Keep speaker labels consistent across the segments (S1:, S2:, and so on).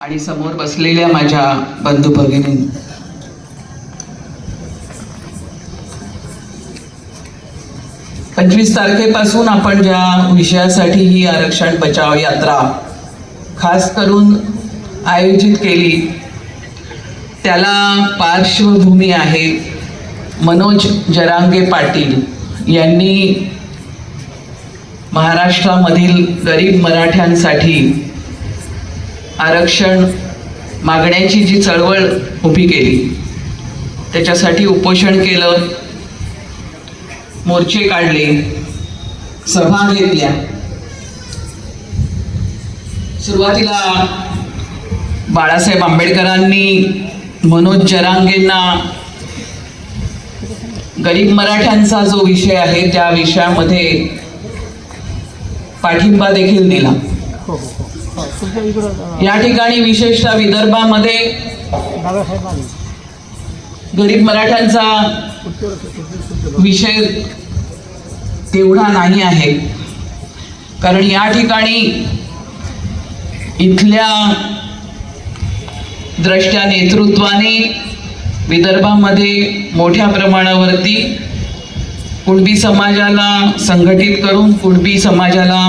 S1: आणि समोर बसलेल्या माझ्या बंधू भगिनी. पंचवीस तारखेपासून आपण ज्या विषयासाठी ही आरक्षण बचाव यात्रा खास करून आयोजित केली त्याला पार्श्वभूमी आहे मनोज जरांगे पाटील यांनी महाराष्ट्रामधील गरीब मराठ्यांसाठी आरक्षण मागण्याची जी चळवळ उभी केली त्याच्यासाठी उपोषण केलं मोर्चे काढले सभा घेतल्या. सुरुवातीला बाळासाहेब आंबेडकरांनी मनोज जरांगेंना गरीब मराठ्यांचा जो विषय आहे त्या विषयामध्ये पाठिंबा देखील दिला.
S2: हो, हो, हो.
S1: या ठिकाणी विशेषतः विदर्भामध्ये गरीब मराठ्यांचा विषय तेवढा नाही आहे. कारण या ठिकाणी इथल्या द्रष्ट्या नेतृत्वाने विदर्भामध्ये मोठ्या प्रमाणावरती कुणबी समाजाला संघटित करून कुणबी समाजाला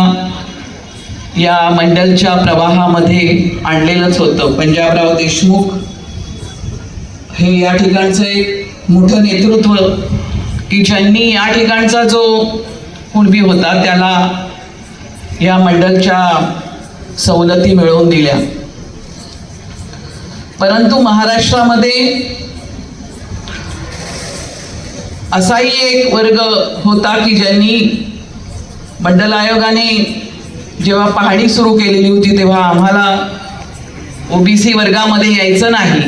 S1: या मंडलच्या प्रवाहामध्ये आणलेलंच होतं. पंजाबराव देशमुख हे या ठिकाणचं एक मोठं नेतृत्व की ज्यांनी या ठिकाणचा जो कुणबी होता त्याला या मंडलच्या सवलती मिळवून दिल्या. परंतु महाराष्ट्रामध्ये असाही एक वर्ग होता की ज्यांनी मंडल आयोगाने जेव्हा पाहणी सुरू केलेली होती तेव्हा आम्हाला ओबीसी वर्गामध्ये यायचं नाही.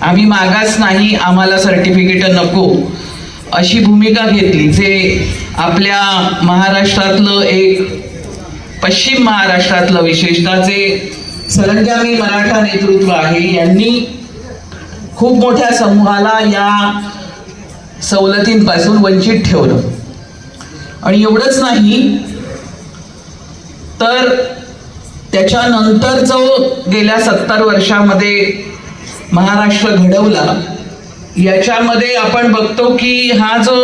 S1: आम्ही मागास नाही आम्हाला सर्टिफिकेट नको. अशी भूमिका घेतली जे आपल्या महाराष्ट्रातलं एक पश्चिम महाराष्ट्रातलं विशेषतः जे सरंजामी मराठा नेतृत्व आहे यांनी खूप मोठ्या समूहाला या सवलतींपासून वंचित ठेवलं. आणि एवढंच नाही तर त्याच्यानंतर जो गेल्या सत्तर वर्षामध्ये महाराष्ट्र घडवला याच्यामध्ये आपण बघतो की हा जो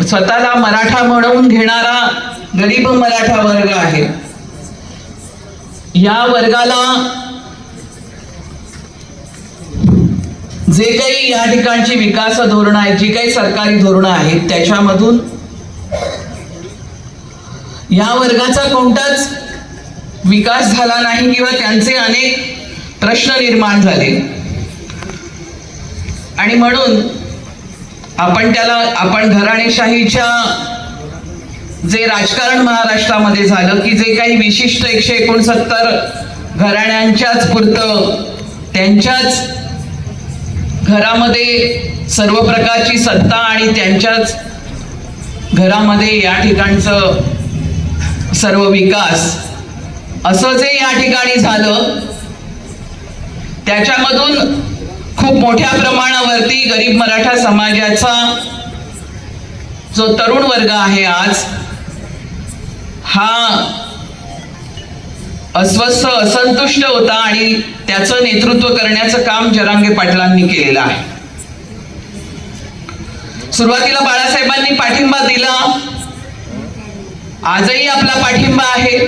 S1: स्वतःला मराठा म्हणून घेणारा गरीब मराठा वर्ग आहे या वर्गाला जे काही या ठिकाणची विकास धोरणं आहेत जी काही सरकारी धोरणं आहेत त्याच्यामधून या वर्गाचा कोणताच विकास झाला नाही किंवा त्यांचे अनेक प्रश्न निर्माण झाले. आणि म्हणून आपण त्याला आपण घराणेशाहीच्या जे राजकारण महाराष्ट्रामध्ये झालं की जे काही विशिष्ट एकशे एकोणसत्तर घराण्यांच्याच पुरतं त्यांच्याच घरामध्ये सर्व प्रकारची सत्ता आणि त्यांच्याच घरामध्ये या ठिकाणचं सर्व विकास असं जे या ठिकाणी झालं त्याच्यामधून खूप मोठ्या प्रमाणावरती गरीब मराठा समाजाचा जो तरुण वर्ग आहे आज हा अस्वस्थ असंतुष्ट होता आणि त्याचं नेतृत्व करण्याचं काम जरांगे पाटलांनी केलेलं आहे. सुरुवातीला बाळासाहेबांनी पाठिंबा दिला. आजही आपला पाठिंबा आहे.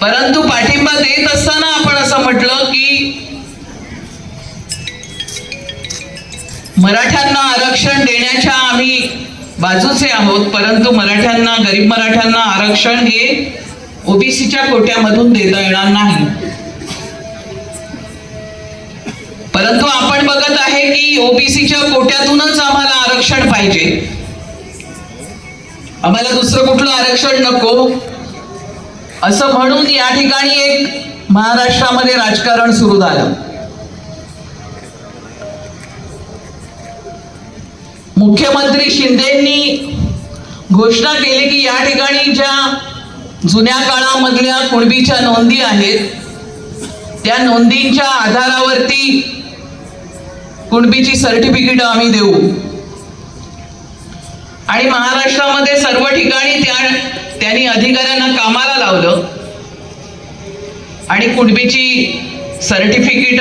S1: परंतु पाठिंबा देत असताना आपण असं म्हटलं की मराठ्यांना आरक्षण देण्याच्या आम्ही बाजूचे आहोत परंतु मराठ्यांना गरीब मराठ्यांना आरक्षण हे ओबीसीच्या कोट्यामधून देता येणार नाही. परंतु आपण बघत आहे की ओबीसीच्या कोट्यातूनच आम्हाला आरक्षण पाहिजे. आम्हाला दुसरं कुठलं आरक्षण नको? असं म्हणून या ठिकाणी एक महाराष्ट्रामध्ये राजकारण सुरू झालं. मुख्यमंत्री शिंदेंनी घोषणा केली की या ठिकाणी ज्या जुन्या काळामधल्या कुणबीच्या नोंदी आहेत त्या नोंदींच्या आधारावरती कुणबीची सर्टिफिकेट आम्ही देऊ. आणि महाराष्ट्रामध्ये सर्व ठिकाणी त्या त्यांनी अधिकाऱ्यांना कामाला लावलं. आणि कुणबीची सर्टिफिकेट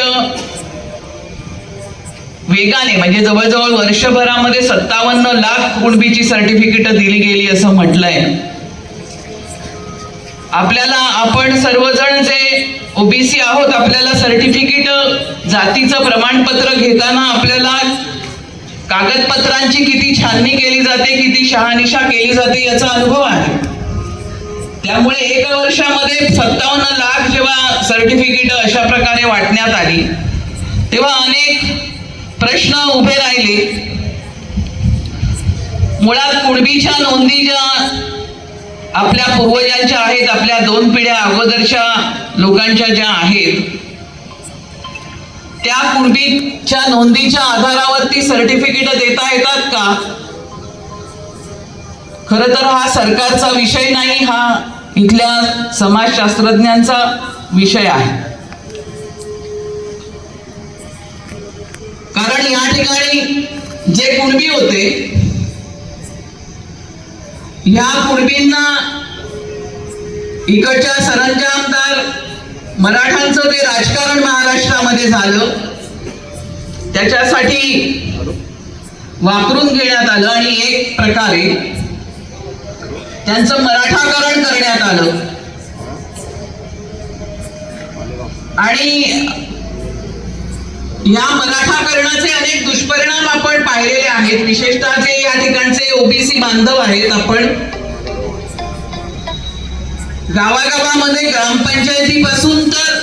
S1: वेगाने म्हणजे जवळजवळ वर्षभरामध्ये सत्तावन्न लाख कुणबीची सर्टिफिकेट दिली गेली असं म्हटलंय. आपल्याला आपण सर्वजण जे ओबीसी आहोत आपल्याला सर्टिफिकेट जातीचं प्रमाणपत्र घेताना आपल्याला कागदपत्रांची किती छाननी केली जाते किती शहानिशा केली जाते याचा अनुभव आहे. त्यामुळे एका वर्षामध्ये सत्तावन्न लाख जेव्हा सर्टिफिकेट अशा प्रकारे वाटण्यात आली तेव्हा अनेक प्रश्न उभे राहिले. मुळात कुणबीच्या नोंदी ज्या आपल्या पूर्वजांच्या आहेत आपल्या दोन पिढ्या अगोदरच्या लोकांच्या ज्या आहेत त्या कुणबीच्या नोंदीच्या आधारावरती सर्टिफिकेट देता येतात का? खर तर हा सरकारचा विषय नाही हा इथल्या समाजशास्त्रज्ञांचा विषय आहे. कारण या ठिकाणी जे कुणबी होते या कुणबींना इकडच्या सरंजामदार मराठांचं जे राजकारण महाराष्ट्रामध्ये झालं. त्याच्यासाठी वापरून घेण्यात आलं आणि एक प्रकारे त्यांचं मराठाकरण करण्यात आलं. आणि या मराठाकरणाचे अनेक दुष्परिणाम आपण पाहिलेले आहेत. विशेषतः जे या ठिकाणचे ओबीसी बांधव आहेत आपण गावागावामध्ये ग्रामपंचायतीपासून तर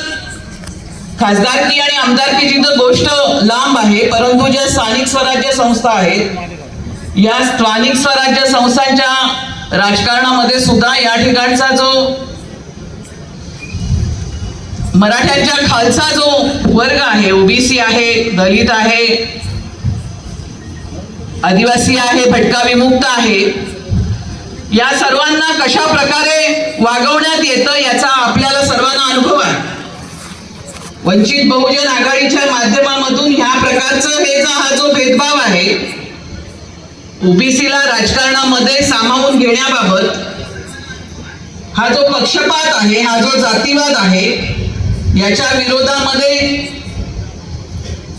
S1: खासदारकी आणि आमदारकीची तर गोष्ट लांब आहे परंतु ज्या स्थानिक स्वराज्य संस्था आहेत या स्थानिक स्वराज्य संस्थांच्या राजकारणामध्ये सुद्धा या ठिकाणचा जो मराठ्यांच्या खालचा जो वर्ग आहे ओबीसी आहे दलित आहे आदिवासी आहे भटका विमुक्त आहे या सर्वांना कशा प्रकारे वागवण्यात येतं याचा आपल्याला सर्वांना अनुभव आहे. वंचित बहुजन आघाडीच्या माध्यमामधून ह्या प्रकारचं हे हा जो भेदभाव आहे ओबीसीला राजकारणामध्ये सामावून घेण्याबाबत हा जो पक्षपात आहे हा जो जातीवाद आहे याच्या विरोधामध्ये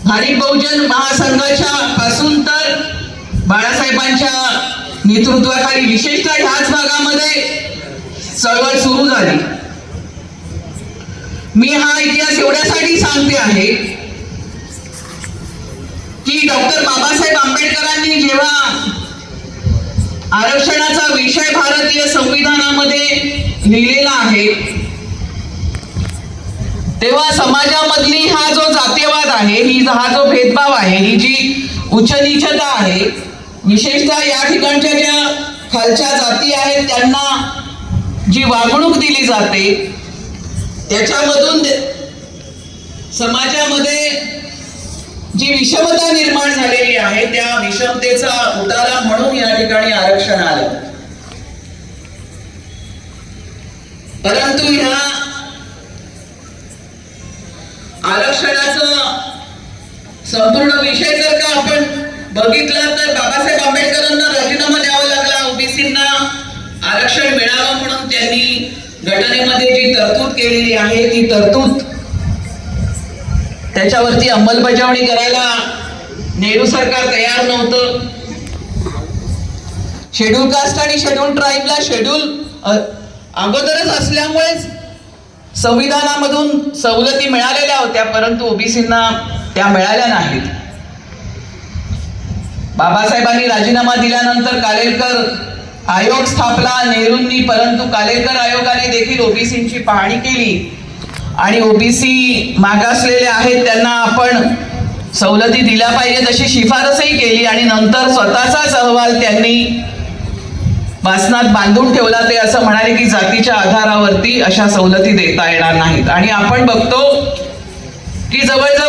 S1: भारिप बहुजन महासंघाच्या पासून तर बाळासाहेबांच्या नेतृत्वाखाली विशेषतः ह्याच भागामध्ये चळवळ सुरू झाली. मी हा इतिहास एवढ्यासाठी सांगते आहे की डॉक्टर बाबासाहेब आंबेडकरांनी जेव्हा आरक्षणाचा विषय भारतीय संविधानामध्ये लिहिलेला आहे तेव्हा समाजामधली हा जो जातीयवाद आहे ही हा जो भेदभाव आहे ही जी उच्चनीचता आहे विशेषतः या ठिकाणच्या ज्या खालच्या जाती आहेत त्यांना जी वागणूक दिली जाते त्याच्यामधून समाजामध्ये जी विषमता निर्माण झालेली आहे त्या विषमतेचा उतारा म्हणून या ठिकाणी आरक्षण आलं. परंतु ह्या आरक्षणाचा संपूर्ण विषय जर का आपण बघितलं तर बाबासाहेब आंबेडकरांना राजीनामा द्यावा लागला. ओबीसींना आरक्षण मिळावं म्हणून त्यांनी घटनेमध्ये जी तरतूद केलेली आहे ती तरतूद त्याच्यावरती अंमलबजावणी करायला नेहरू सरकार तयार नव्हतं. शेड्यूल कास्ट आणि शेड्यूल ट्राईबला शेड्यूल अगोदरच असल्यामुळेच संविधानामधून सवलती मिळालेल्या होत्या परंतु ओबीसींना त्या मिळाल्या नाहीत. बाबासाहेबांनी राजीनामा दिल्यानंतर कालेलकर आयोग स्थापला नेहरूंनी परंतु कालेलकर आयोगाने देखील ओबीसीची पाहणी केली. आणि ओबीसी मागासलेले आहेत त्यांना आपण सवलती दिल्या पाहिजेत अशी शिफारसही केली आणि नंतर स्वतःचाच अहवाल त्यांनी वासनात बांधून ठेवला ते असं म्हणाले की जातीच्या आधारावरती अशा सवलती देता येणार नाहीत. आणि आपण बघतो की जवळजवळ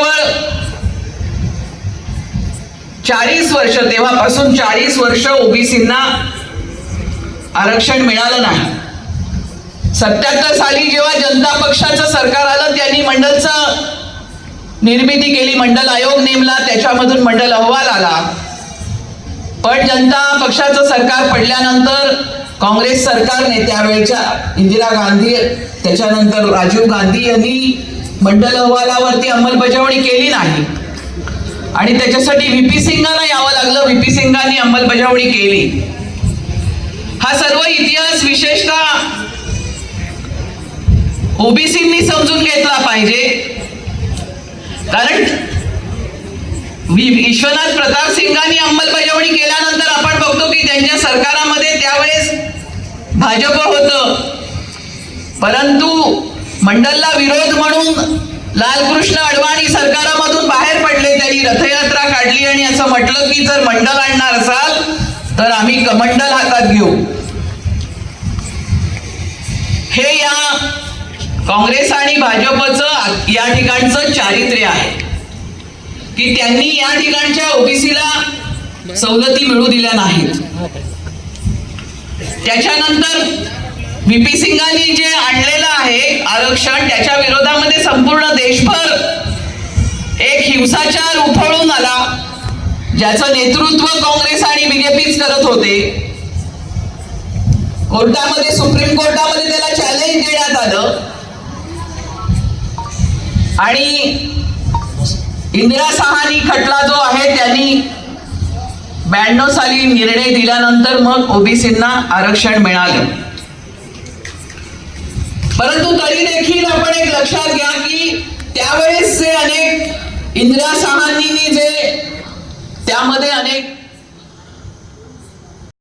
S1: चाळीस वर्ष तेव्हापासून चाळीस वर्ष ओबीसींना आरक्षण मिळालं नाही. सत्याहत्तर साली जेव्हा जनता पक्षाचं सरकार आलं त्यांनी मंडलचं निर्मिती केली. मंडल आयोग नेमला त्याच्यामधून मंडल अहवाल आला. पण जनता पक्षाचं सरकार पडल्यानंतर काँग्रेस सरकारने त्यावेळच्या इंदिरा गांधी त्याच्यानंतर राजीव गांधी यांनी मंडल अहवालावरती अंमलबजावणी केली नाही. आणि त्याच्यासाठी व्हीपी सिंगांना यावं लागलं. व्हीपी सिंगांनी अंमलबजावणी केली. हा सर्व इतिहास विशेषतः ओबीसींनी समजून घेतला पाहिजे. कारण विश्वनाथ प्रताप सिंगांनी अंमलबजावणी केल्यानंतर आपण बघतो की त्यांच्या सरकारामध्ये त्यावेळेस भाजप होतं. परंतु मंडलला विरोध म्हणून लालकृष्ण अडवाणी सरकारामधून बाहेर यात्रा काढली आणि असं म्हटलं की जर मंडल आणणार असाल तर आम्ही कमंडल हातात घेऊ. हे या काँग्रेस आणि भाजपचं या ठिकाणचं चारित्र्य आहे. की त्यांनी या ठिकाणच्या ओबीसीला सवलती मिळू दिल्या नाहीत. त्याच्यानंतर व्हीपी सिंगांनी जे आणलेलं आहे आरक्षण त्याच्या विरोधामध्ये संपूर्ण देशभर एक हिंसाचार उफळून आला ज्याचं नेतृत्व काँग्रेस आणि बीजेपीच करत होते. कोर्टामध्ये सुप्रीम कोर्टामध्ये त्याला चॅलेंज देण्यात आलं. आणि इंदिरा सहानी खटला जो आहे त्यांनी ब्याण्णव साली निर्णय दिल्यानंतर मग ओबीसींना आरक्षण मिळालं. परंतु तरी देखील आपण एक लक्षात घ्या की त्यावेळेस जे अनेक इंदिरा साहानी जे त्यामध्ये अनेक